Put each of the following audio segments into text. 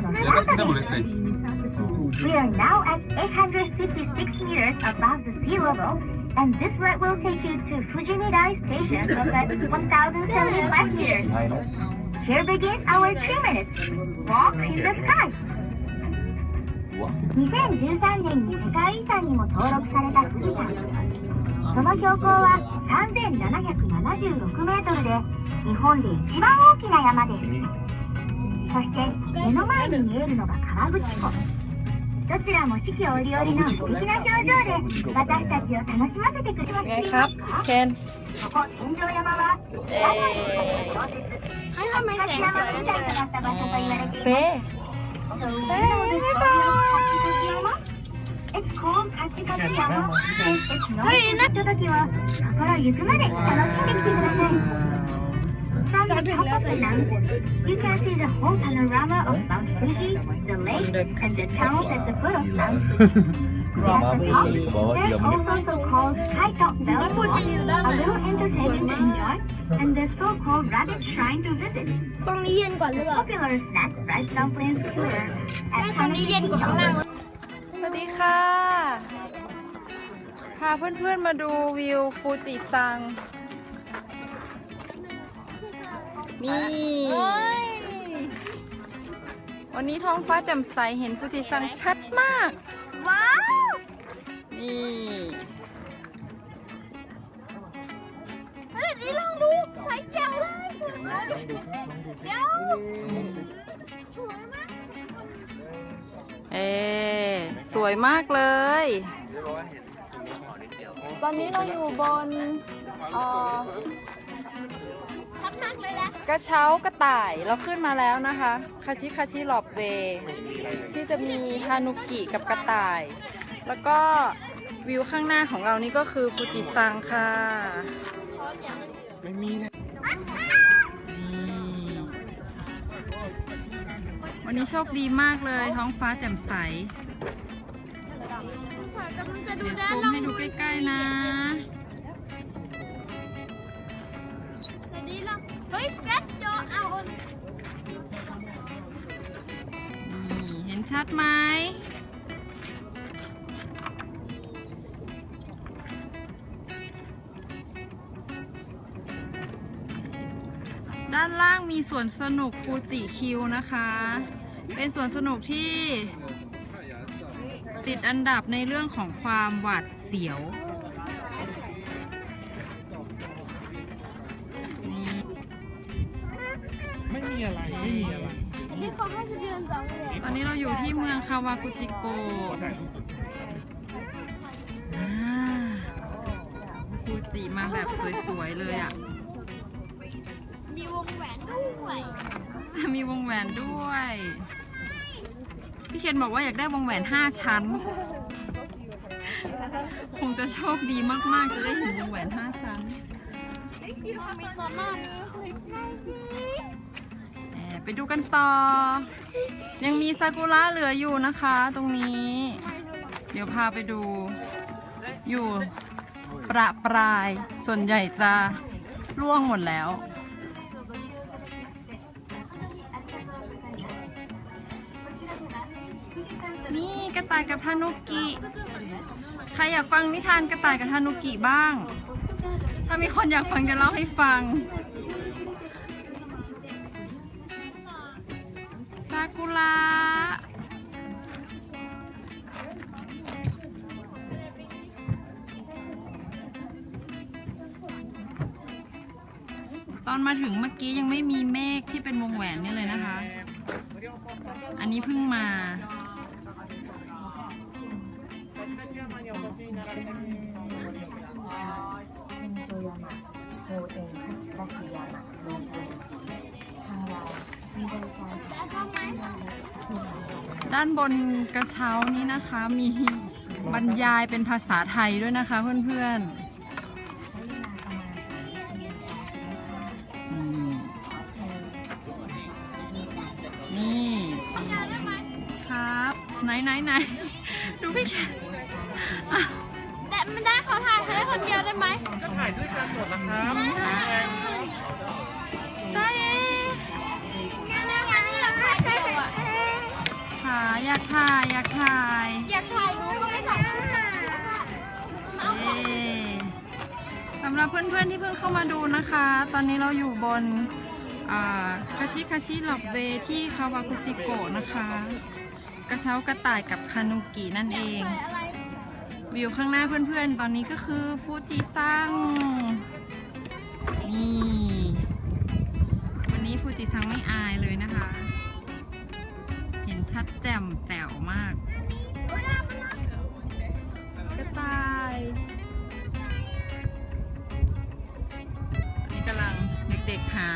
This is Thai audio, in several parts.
ね、確かにでもですね。2013年に世界遺産にも登録された富士山その標高は3 7 7 6メートルで日本で一番大きな山ですそして目の前に見えるのが河口湖。どちらも四季折々の素敵な表情で私たちを楽しませてくれます。かここ天井山はラザルの小説はいはいませんなった場所と言われていますそうなのですよカチカチ山 It's called カチカチ山 It's not ひとときを心ゆくまで楽しんできてください From the top of the mountain, you can see the whole panorama of Mount Fuji, the lake, and the towns at the foot of Mount Fuji. At the top, there's also so-called sky-top แล้วฟูจิอยู่ด้าน a ไหน little entertainment to enjoy, and the so-called rabbit shrine to visit. ตรงนี้เย็นกว่าหรือเปล่า Popular snack rice dumplings tour ไม่ at ตรงนี้เย็นกว่าข้างล่างสวัสดีค่ะ พาเพื่อนๆมาดูวิวฟูจิซัง นี่ วันนี้ท้องฟ้าแจ่มใสเห็นฟูจิซังชัดมาก ว้าว นี่ เฮ้ยนี่ลองดูใสแจ๋วเลยเดี๋ยวสวยมากเอสวยมากเลย ตอนนี้เราอยู่บนเอ่อชัด มากเลยแหละกระเช้ากระต่ายเราขึ้นมาแล้วนะคะคาชิคาชิหลอบเวย์ที่จะมีฮานุกิกับกระต่าย แล้วก็วิวข้างหน้าของเรานี่ก็คือฟูจิซังค่ะ ไม่มีเลยนี่วันนี้โชคดีมากเลย ท้องฟ้าแจ่มใสกำลังจะดูเดี๋ยวด้านซูมล่างให้ดูใกล้ๆนะ ดไหมด้านล่างมีสวนสนุกฟูจิคิวนะคะ เป็นสวนสนุกที่ ติดอันดับในเรื่องของความหวาดเสียวไม่มีอะไร ไม่มีอะไร นี่เขาให้ ตอนนี้เราอยู่ที่เมืองคาวากุจิโกะฟูจิมาแบบสวยๆเลยอะ มีวงแหวนด้วย มีวงแหวนด้วย พี่เคนบอกว่าอยากได้วงแหวน 5 ชั้น คงจะโชคดีมากๆ จะได้เห็นวงแหวน 5 ชั้นมีโซน่าแหม ไปดูกันต่อ ยังมีซากุระเหลืออยู่นะคะ ตรงนี้ เดี๋ยวพาไปดู อยู่ประปราย ส่วนใหญ่จะร่วงหมดแล้ว นี่กระต่ายกับทานุกิ ใครอยากฟังนิทานกระต่ายกับทานุกิบ้าง ถ้ามีคนอยากฟังจะเล่าให้ฟัง กุระตอนมาถึงเมื่อกี้ยังไม่มีเมฆที่เป็นวงแหวนนี่เลยนะคะ อันนี้เพิ่งมา ด้านบนกระเช้านี้นะคะมีบรรยายเป็นภาษาไทยด้วยนะคะเพื่อนๆ นี่ครับ ไหนไหนไหนดูพี่แขกอะแต่ไม่ได้เขาถ่ายให้คนเดียวได้ไหมก็ถ่ายด้วยกันหมดนะครับได้ากถ่ายอยากถ่ายอยากถ่ายรูปก็ไม่ถ่ายรูปเย้สำหรับเพื่อนๆที่เพิ่งเข้ามาดูนะคะ ตอนนี้เราอยู่บนคาชิคาชิหลอบเวที่คาวากุจิโกะนะคะ กระเช้ากระต่ายกับคานุกินั่นเอง ใส่อะไรวิวข้างหน้าเพื่อนๆ ตอนนี้ก็คือฟูจิซัง นี่ วันนี้ฟูจิซังไม่อายเลยนะคะ ชัดแจ่มแจ๋วมากกระต่ายนี่กำลังเด็กๆหา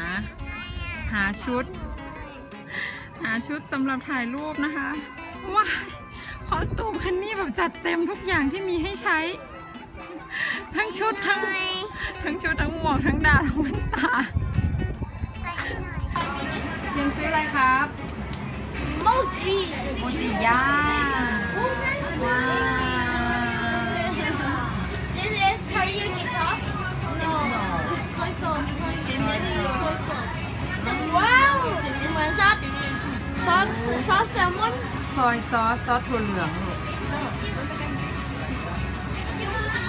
หาชุด หาชุดสำหรับถ่ายรูปนะคะว้ายคอสตูมคันนี้แบบจัดเต็มทุกอย่างที่มีให้ใช้ ทั้งชุดทั้งทั้งชุดทั้งหมวกทั้งดาวทั้งแว่นตายังซื้ออะไรครับ โมจิโมจิย่างว้าว This is teriyaki sauce No soy sauce soy sauce ว้าวเหมือนซอสซอสซอสแซลมอน ซอยซอสซอสถั่วเหลืองลูก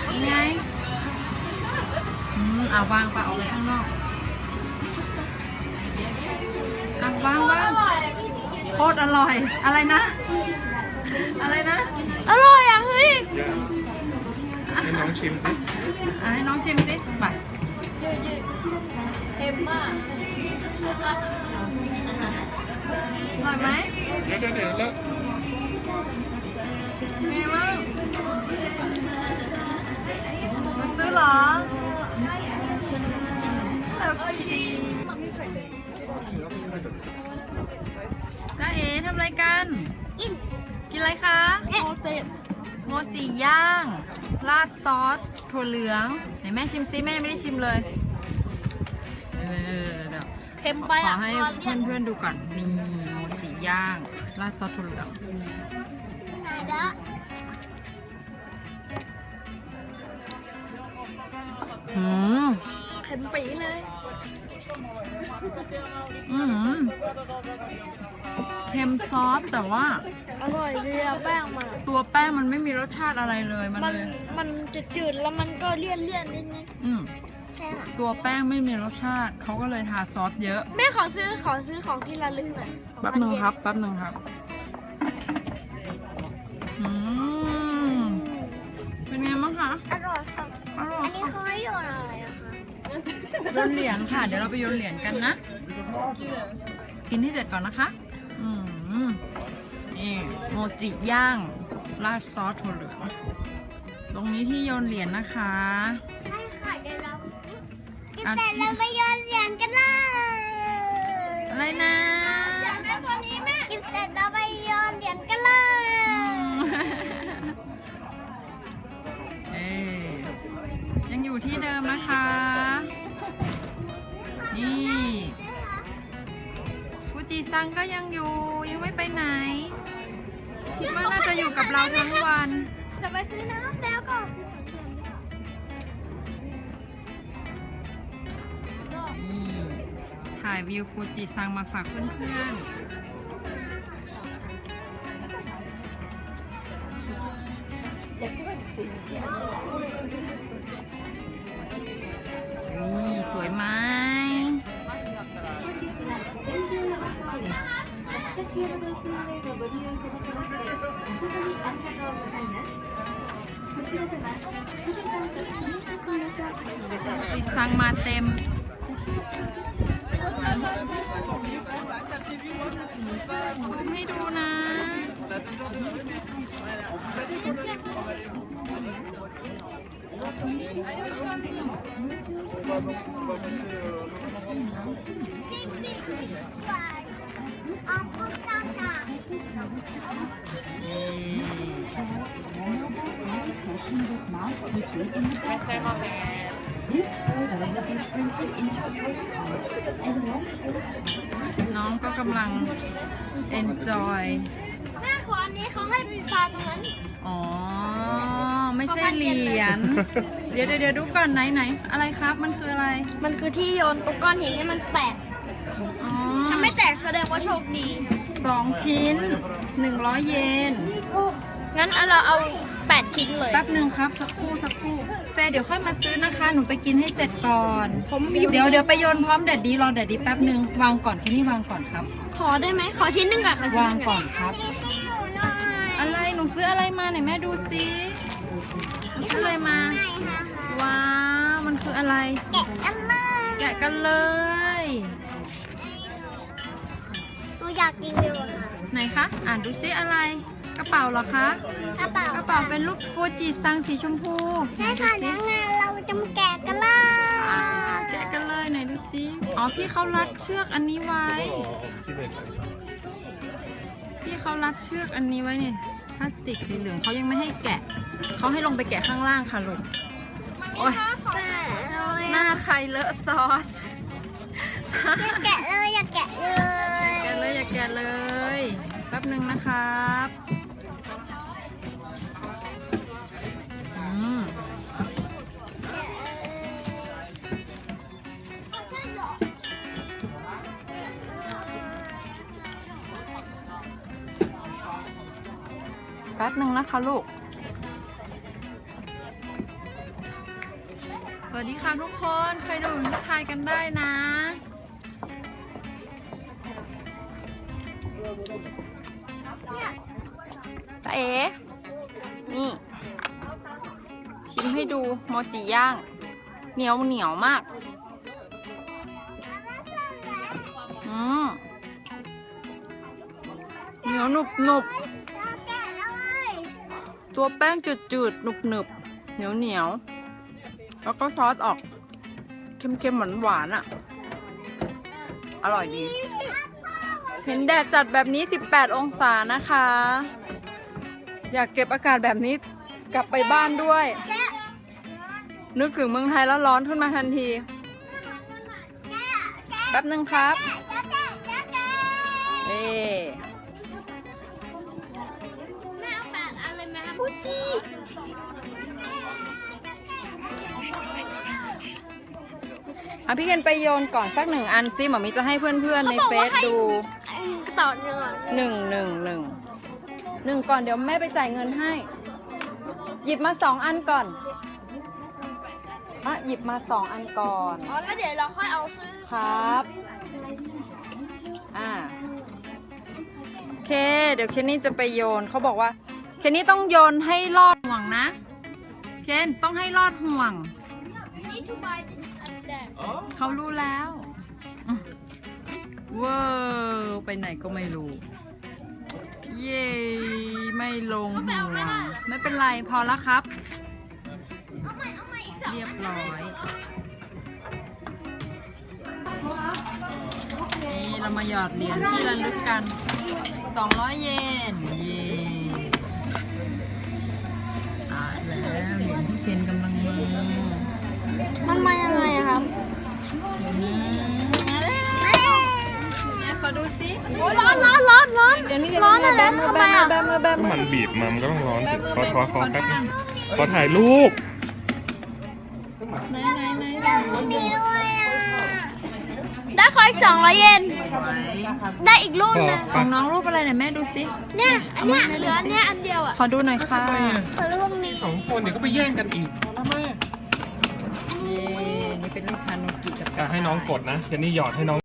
นี่ไงอืมเอาวางไปเอาไปข้างนอกอะวางวางอร่อยโคตรอร่อย อะไรนะ อะไรนะอร่อยอะเฮ้ยให้น้องชิมสิอะให้น้องชิมสิไปเค็มมากอร่อยไหมเดี๋ยวเดี๋ยวเดี๋ยวแล้วไงบ้างมาซื้อเหรอโอเค จ้าเอ๋ทำอะไรกัน กิน กินอะไรคะโมจิโมจิย่าง ราดซอสถั่วเหลืองไหนแม่ชิมซิแม่ยังไม่ได้ชิมเลยเออเดี๋ยวเค็มไปขออะให้ตอนเรียนเพื่อนๆดูก่อนนี่โมจิย่าง ราดซอสถั่วเหลืองไหนละอืม เค็มปีเลย อืมเค็มซอสแต่ว่า อร่อยเลยอะแป้งมันตัวแป้งมันไม่มีรสชาติอะไรเลยมันมันเลย มันจะจืดแล้วมันก็เลี่ยนเลี่ยนๆนิดนิดอืมๆใช่ค่ะตัวแป้งไม่มีรสชาติเขาก็เลยทาซอสเยอะแม่ขอซื้อขอซื้อของที่ระลึกหน่อยแป๊บหนึ่งครับแป๊บหนึ่งครับ อืม เป็นไงบ้างคะ อร่อยค่ะ อร่ออัยนนี้เขาให้โยนอะไรอะคะ โยนเหรียญค่ะ เดี๋ยวเราไปโยนเหรียญกันนะ กินให้เสร็จก่อนนะคะ อืมนี่โมจิย่างราดซอสถั่วเหลือง ตรงนี้ที่โยนเหรียญนะคะ ใช่ค่ะเดี๋ยวเรากินอะแต่เราไปโยนเหรียญกันเลยอะไรนะอยากได้ตัวนี้แม่กินแต่เราไปโยนเหรียญกันเลยเอ้ยยังอยู่ที่เดิมนะคะ ฟูจิซังก็ยังอยู่ยังไม่ไปไหน คิดว่าน่าจะอยู่กับเราทั้งวันจะไปซื้อน้ำแล้วก่อนนี่ถ่ายวิวฟูจิซังมาฝากเพื่อนๆ ติดซังมาเต็มซูมให้ดูนะเอาพวกกันนะ session with Mount Fuji in the background. This photo will be printed into a postcard and one postcard น้องก็กำลัง enjoy แม่ขออันนี้เขาให้ปลาตรงนั้น อ๋อ ไม่ใช่เหรียญเดี๋ยวเดี๋ยวเดี๋ยวดูก่อนไหนไหน อะไรครับ มันคืออะไร มันคือที่โยนตรงก้อนหินให้มันแตก อ๋อถ้าไม่ แตกแสดงว่าโชคดี สองชิ้นหนึ่งร้อยเยน งั้นเอาเราเอา 8 ชิ้นเลย แป๊บหนึ่งครับ สักครู่สักครู่แฟร์เดี๋ยวค่อยมาซื้อนะคะ หนูไปกินให้เสร็จก่อน ผมอยู่ เดี๋ยวเดี๋ยวไปโยนพร้อมแดดดีรอแดดดีแป๊บหนึ่งวางก่อนแค่นี้วางก่อนครับ ขอได้ไหม ขอชิ้นหนึ่งก่อนขอชิ้นวางหนึ่งก่อนครับ อะไรหนูซื้ออะไรมาไหนแม่ดูสิหนูซื้ออะไรมา ว้าว มันคืออะไร แกะกันเลยหนู อยากกินวิวค่ะ ไหนคะ อ่านดูซิอะไร กระเป๋าเหรอคะ กระเป๋ากระเป๋าเป็นรูปฟูจิซังสีชมพูใช่ค่ะนักงานเราจะมาแกะกันเลอ่ายแกะกันเลยไหนดูซิอ๋อพี่เขารัดเชือกอันนี้ไว้ พี่เขารัดเชือกอันนี้ไว้เนี่ยพลาสติกสีเหลืองเขายังไม่ให้แกะเขาให้ลงไปแกะข้างล่างค่ะลูกโอ๊ยหน้าใครเลอะซอส อยากแกะเลยอยากแกะเลยแกะเลย อย่าแกะเลย แป๊บหนึ่งนะครับอืมแป๊บหนึ่งนะคะลูก สวัสดีค่ะทุกคน ใครดูทักทายกันได้นะ ตาเอ๋นี่ ชิมให้ดูโมจิย่าง เหนียวเหนียวมาก อืมเหนียวหนุบหนุบตัวแป้งจืดจืดหนุบหนุบเหนียวเหนียว แล้วก็ซอสออก เค็มเค็มหวานหวานอะ อร่อยดี เห็นแดดจัดแบบนี้ 18 องศานะคะ อยากเก็บอากาศแบบนี้กลับไปบ้านด้วย นึกถึงเมืองไทยแล้วร้อนขึ้นมาทันที แป๊บนึงครับ เอ๊แม่เอาแปดอันเลยไหมฟูจิอะพี่เคนไปโยนก่อนสักหนึ่งอันซิหมามีจะให้เพื่อนๆในเฟซดู ต่อเนื้อหนึ่งหนึ่งหนึ่งหนึ่งก่อนเดี๋ยวแม่ไปจ่ายเงินให้ หยิบมาสองอันก่อนอะหยิบมาสองอันก่อน อ๋อแล้วเดี๋ยวเราค่อยเอาซื้อครับ อ่าโอเค เดี๋ยวเคนนี่จะไปโยนเขาบอกว่า เคนนี่ต้องโยนให้ลอดห่วงนะ เคนต้องให้ลอดห่วงนี่ to buy this and that เขารู้แล้วอืมเวอร์ไปไหนก็ไม่รู้ เย้ไม่ลงห่วงไม่เป็นไรพอแล้วครับเอาใหม่เอาใหม่อีกสองเรียบร้อย นี่เรามาหยอดเหรียญที่ระลึกกัน 200 เยน เย้ตายแล้วเหรียญที่เคนกำลังมือมันมายังไงอะครับ ขอดูสิโอ้ยร้อนร้อนร้อนร้อนเดี๋ยวนี้เดี๋ยวร้อนนี้อะไรแบมือทำแบไมมืออะแบมือแบก็มือมันบีบมามันก็ต้องร้อนแบสิมือขอแบขอมือขอแป๊บดูนึงนะขอถ่ายรูปไหนไหนไหนไหนมีด้วยอะได้ขออีกสองร้อยเยนได้อีกรูปหนึงของน้องรูปอะไรไหนแม่ดูสิเนี่ยอันเนี้ยเหลืออันเนี้ยอันเดียวอะขอดูหน่อยค่ะขอรูปนี้สองคนเดี๋ยวก็ไปแย่งกันอีกพอแล้วแม่เย้นี่เป็นลูกทานุกิกับอะให้น้องกดนะเจนนี่หยอดให้น้อง